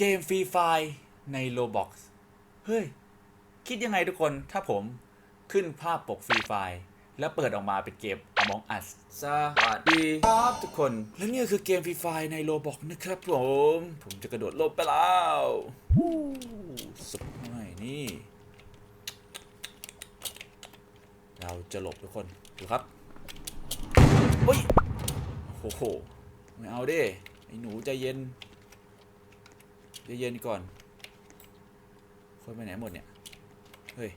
เกมฟรีไฟในโ o บ็อกเฮ้ย คิดยังไงทุกคนถ้าผมขึ้นภาพปกฟรีไฟแล้วเปิดออกมาเป็นเกม Among Us สวัสดีครับทุกคน และนี่คือเกมฟรีไฟในโ o บ็อกนะครับผม ผมจะกระโดดลบไปแล้ววูสุดง่ายนี่ เราจะหลบทุกคนดูครับเฮ้ยโอ้โห ไม่เอาดิไอ้หนูใจเย็น เย็นก่อน คนไปไหนหมดเนี่ย เฮ้ย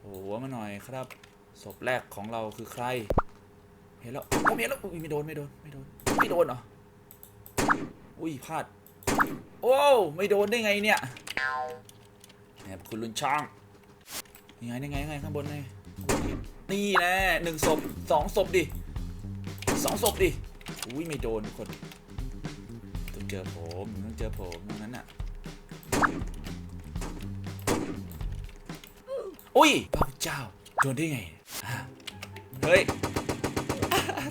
โอ้หัวมาหน่อยครับ ศพแรกของเราคือใคร เห็นแล้วเอ้ยเห็นแล้วอุ้ยไม่โดนไม่โดนไม่โดนไม่โดนเหรอ อุ้ยพลาด โอ้ไม่โดนได้ไงเนี่ยแอบคุณลุนช่างยังไงยังไงยังไงข้างบนไงนี่แน่หนึ่งศพสองศพดิสองศพดิอุ้ยไม่โดนทุกคน เจอผมต้องเจอผมตรงนั้นน่ะอุ้ยพระเจ้าโดนได้ไงเฮ้ย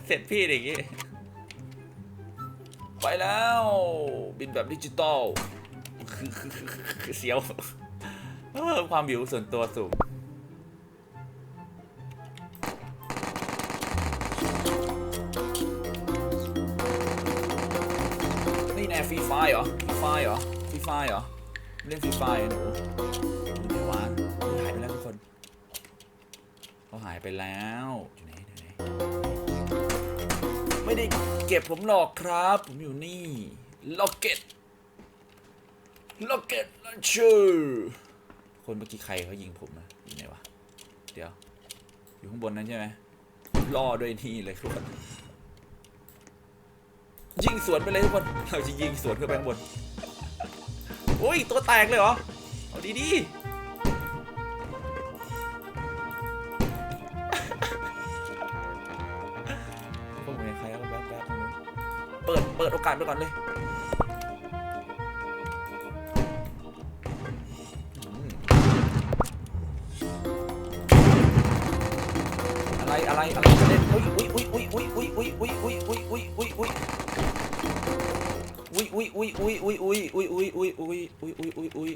เสร็จพี่อย่างงี้ไปแล้ว บินแบบดิจิตอลคือเสียวความบิวส่วนตัวสูง น่ฟรีไฟเหรอฟรีไฟเหรอฟรีไฟเหรอเล่นฟรีไฟหนูอยู่ไหวะเฮ้ยหายไปแล้วทุกคนเขาหายไปแล้วอยู่ไหนอยู่ไหนไม่ได้เก็บผมหรอกครับ ผมอยู่นี่ล็อกเก็ตล็อกเก็ตลันเชอร์คนเมื่อกี้ใครเขายิงผมอะอยู่ไหนวะเดี๋ยวอยู่ข้างบนนั้นใช่ไหมล่อด้วยนี่เลยทุกคน ยิงสวนไปเลยทุกคน เราจะยิงสวนขึ้นไปข้างบนโอ้ย ตัวแตกเลยเหรอ เอาดีดีพวกมึงใครแล้วแป๊บแป๊บเปิด เปิดโอกาสไปก่อนเลยอืมอะไรอะไรอะไรจะเล่นอุ้ยอุ้ยอุ้ยอุ้ยอุ้ยอุ้ยอุ้ยอุ้ยอุ้ยอุ้ยอุ้ยอุ้ย อุ้ยอุ้ยอุ้ยอุ้ยอุ้ยอุ้ยอุ้ยอุ้ยอุ้ยอุ้ยอุ้ยอุ้ยอุ้ยอุ้ยอุ้ย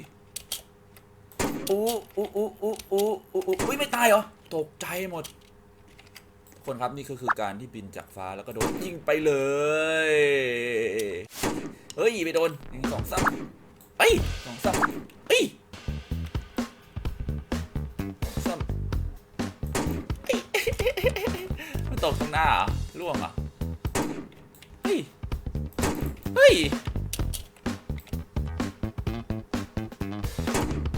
อู้อู้อู้อู้อู้อู้อู้อุ้ยไม่ตายเหรอตกใจหมดทุกคนครับนี่ก็คือการที่บินจากฟ้าแล้วก็โดนยิงไปเลยเฮ้ยไปโดนหนึ่งสองสามเอ้ยสองสามเอ้ยสามเอ้ยมันตกตรงหน้าเหรอล่วงอะเฮ้ย เฮ้ย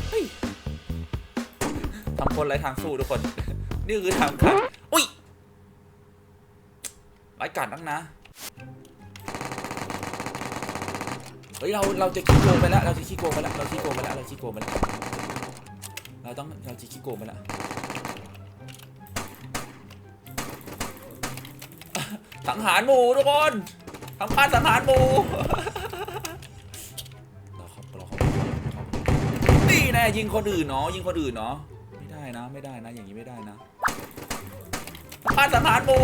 เฮ้ยทำคนไรทางสู้ทุกคน นี่คือทางขาดอุ้ยไร้กัดนักนะ เฮ้ย เรา เราจะขี้โกงไปแล้ว เราจะขี้โกงไปแล้ว เราขี้โกงไปแล้ว เราขี้โกงไปแล้ว เราต้อง เราจะขี้โกงไปแล้วสังหารหมูทุกคน ทำการสังหารหมูเราครับเราครับนี่แน่ยิงคนอื่นเนาะยิงคนอื่นเนาะไม่ได้นะไม่ได้นะ อย่างนี้ไม่ได้นะทำการสังหารหมู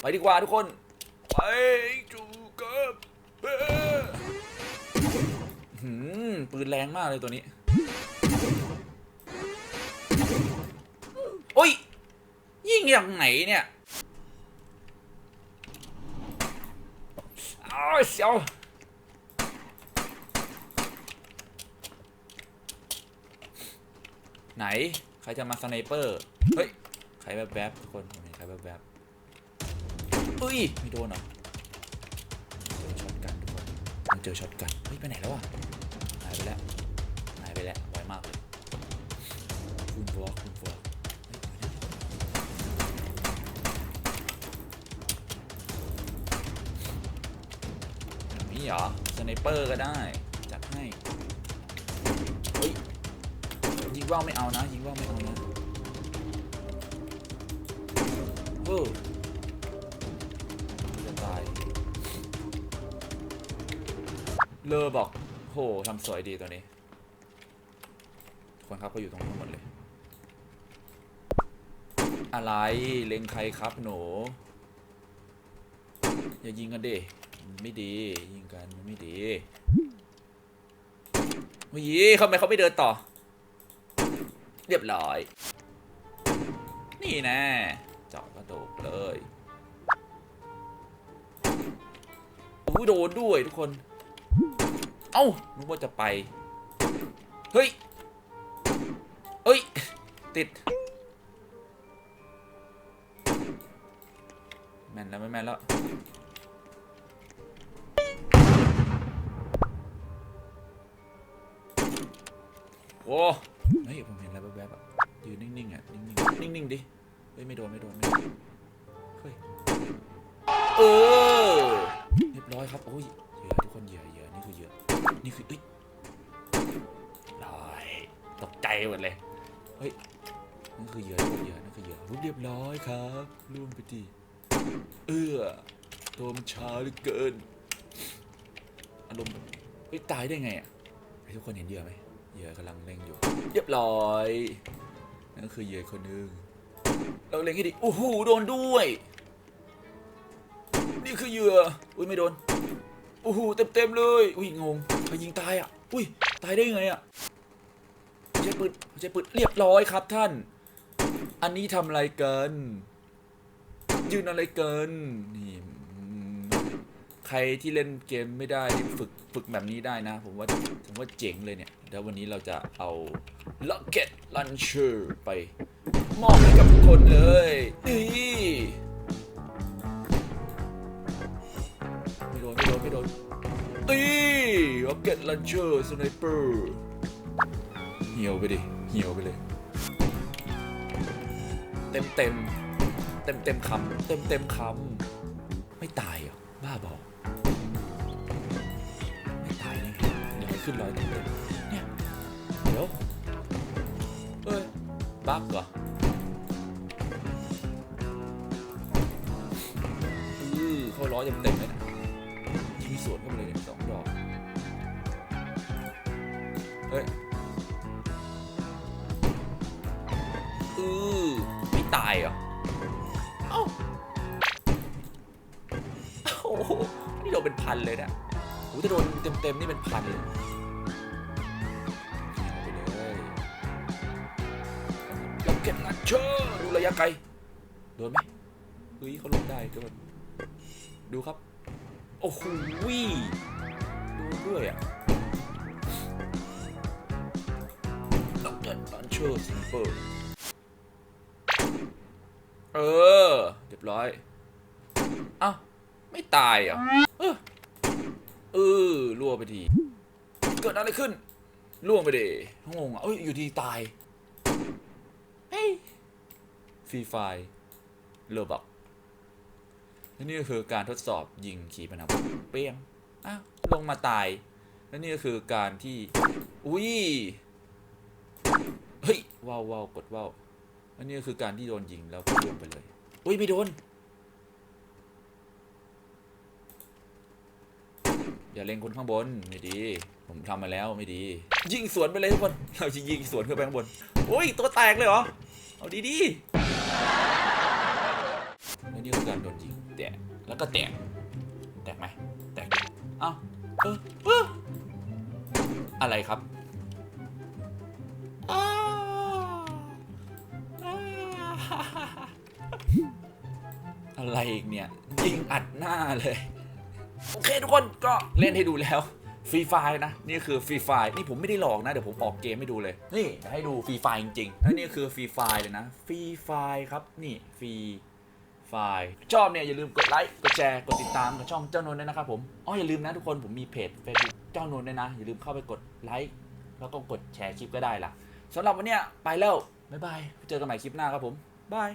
ไปดีกว่าทุกคนไปจูกับเบ้หืมปืนแรงมากเลยตัวนี้โอ้ยยิงอย่างไหนเนี่ย อ้าวเสียวไหน ใครจะมาสไนเปอร์ เฮ้ย ใครแบบแบบทุกคนเห็นใครแบบแบบๆอุ้ยไม่โดนเหรอเจอช็อตกันทุกคนมันเจอช็อตกัน เฮ้ย ไปไหนแล้วอะ หายไปแล้ว หายไปแล้ว ไวมากเลย คุณบล็อกคุณบล็อก นี้เหรอสไนเปอร์ก็ได้ จัดให้เฮ้ยยิงว่าวไม่เอานะ ยิงว่าวไม่เอานะเออจะตายเลอบอกโหทำสวยดีตัวนี้ คนครับก็อยู่ตรงนู้หมดเลย อะไรเล็งใครครับหนู อย่ายิงกันเดิ มันไม่ดี ยิงกันมันไม่ดีเฮ้ยทำไมเขาไม่เดินต่อ เรียบร้อย นี่แน่เจาะกระโดดเลยโอ้โหโดนด้วยทุกคน เอ้านึกว่าจะไป เฮ้ย เฮ้ย ติด แม่นแล้วไม่แม่นแล้ว โอ้เฮ้ยผมเห็นอะไรแวบๆอะยืนนิ่งๆอะนิ่งๆนิ่งๆดิเฮ้ยไม่โดนไม่โดนไม่โดนเฮ้ยเออเรียบร้อยครับโอ้ยเหยื่อทุกคนเหยื่อเหยื่อนี่คือเหยื่อนี่คือเอ้ยลอยตกใจหมดเลยเฮ้ยนั่นคือเหยื่อนั่นคือเหยื่อนั่นคือเหยื่ออุ๊ยเรียบร้อยครับล่วงไปดีเออตัวมันช้าเหลือเกินอารมณ์เฮ้ยตายได้ไงอะทุกคนเห็นเหยื่อไหม เหยื่อกำลังเล็งอยู่ เรียบร้อย นั่นคือเหยื่ออีกคนหนึงเราเล็งให้ดีโอ้โหโดนด้วย นี่คือเหยื่ออุ้ยไม่โดนโอ้โหเต็มเต็มๆเลยอุ้ยงงใครยิงตายอะอุ้ยตายได้ไงอะใช้ปืนใช้ปืนเรียบร้อยครับท่าน อันนี้ทำอะไรเกันยืนอะไรเกันนี่ รที่เล่นเกมไม่ได้ฝึกฝึกแบบนี้ได้นะ ผมว่าผมว่าเจ๋งเลยเนี่ยเดี๋ยววันนี้เราจะเอา Rocket Launcher ไป มอบให้กับทุกคนเลยนี่ไม่โดนไม่โดนไม่โดนตี Rocket Launcher Sniper เหี่ยวไปดิเหี่ยวไปเลย เต็มเต็มเต็มเต็มคำเต็มเต็มคำไม่ตายเหรอบ้าบอไขึ้นร้อยเต็มเต็มๆเนี่ยเดี๋ยวเอ้ยบักเหรออือเข้าร้อยเต็มเต็มๆเลยนะยิงสวนเข้าไปเลยเนี่ยสองดอกเฮ้ยอือไม่ตายเหรอเอ้าโอ้โหนี่โดนเป็นพันเลยนะโอ้โหถ้าโดนเต็มๆนี่เป็นพันเลย ชอร์ดูระยะไกล โดนไหมเฮ้ยเขาลงได้ก็แบบดูครับ โอ้โหดนด้วยอะล็อกเก็ตลันเชอร์ซิงเปิลเออ เรียบร้อย เอ้า ไม่ตายเหรอะเออเออล่วไปที เกิดอะไรขึ้นล่วงไปดิงงอะเอ้ย อยู่ดีตาย ฟรีไฟเลอบอกและนี่ก็คือการทดสอบยิงขีปนาวุธเปี้ยงอ้าวลงมาตาย และนี่ก็คือการที่ อุ้ย เฮ้ยว้าวว้าวกดว้าวอันนี้ก็คือการที่โดนยิงแล้วก็ล่วงไปเลย อุ้ยไม่โดน อย่าเล็งคนข้างบนไม่ดี ผมทำมาแล้วไม่ดี ยิงสวนไปเลยทุกคน เราจะยิงสวนขึ้นไปข้างบนโอ้ยตัวแตกเลยเหรอ เอาดีดีแล้วนี่คือการโดนยิงแตกแล้วก็แตกแตกไหมแตกเอ้าเออเอออะไรครับอ้าวอะไรอีกเนี่ยยิงอัดหน้าเลย โอเคทุกคนก็เล่นให้ดูแล้ว ฟรีไฟนะนี่คือฟรีไฟนี่ผมไม่ได้หลอกนะเดี๋ยวผมออกเกมให้ดูเลย นี่ให้ดูฟรีไฟจริงๆแล้วนี่คือฟรีไฟเลยนะฟรีไฟครับนี่ฟรีไฟชอบเนี่ยอย่าลืมกดไลค์กดแชร์กดติดตามกับช่องเจ้านนท์ด้วยนะครับผมอ๋ออย่าลืมนะทุกคนผมมีเพจ Facebook เจ้านนท์ด้วยนะ อย่าลืมเข้าไปกดไลค์แล้วก็กดแชร์คลิปก็ได้ล่ะสำหรับวันเนี้ยไปแล้วบ๊ายบายเจอกันใหม่คลิปหน้าครับผมบาย